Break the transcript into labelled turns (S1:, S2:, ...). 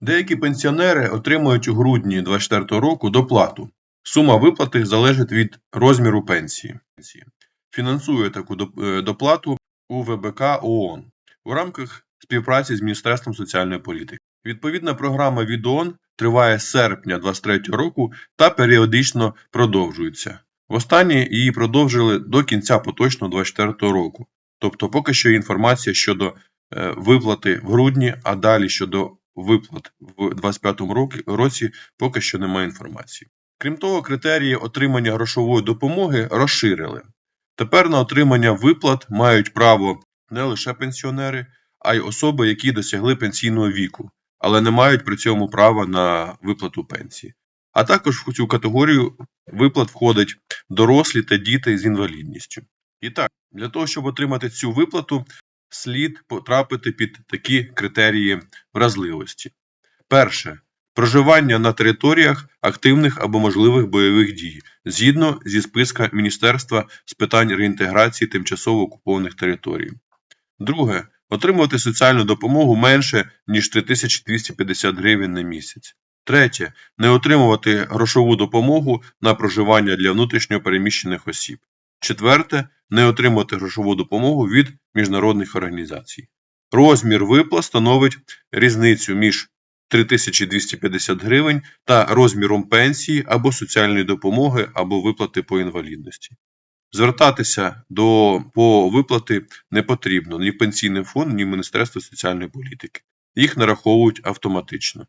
S1: Деякі пенсіонери отримують у грудні 2024 року доплату. Сума виплати залежить від розміру пенсії. Фінансує таку е, доплату УВБК ООН у рамках співпраці з Міністерством соціальної політики. Відповідна програма від ООН триває з серпня 2023 року та періодично продовжується. Востаннє її продовжили до кінця поточного 2024 року. Тобто поки що інформація щодо е, виплати в грудні, а далі щодо виплат в 2025 році, поки що немає інформації. Крім того, критерії отримання грошової допомоги розширили. Тепер на отримання виплат мають право не лише пенсіонери, а й особи, які досягли пенсійного віку, але не мають при цьому права на виплату пенсії. А також в цю категорію виплат входять дорослі та діти з інвалідністю. І так, для того, щоб отримати цю виплату, слід потрапити під такі критерії вразливості. Перше. Проживання на територіях активних або можливих бойових дій згідно зі списка Міністерства з питань реінтеграції тимчасово окупованих територій. Друге. Отримувати соціальну допомогу менше, ніж 3250 гривень на місяць. Третє. Не отримувати грошову допомогу на проживання для внутрішньо переміщених осіб. Четверте. Не отримувати грошову допомогу від міжнародних організацій. Розмір виплат становить різницю між 3250 гривень та розміром пенсії або соціальної допомоги або виплати по інвалідності. Звертатися до по виплати не потрібно ні Пенсійний фонд, ні Міністерство соціальної політики. Їх нараховують автоматично.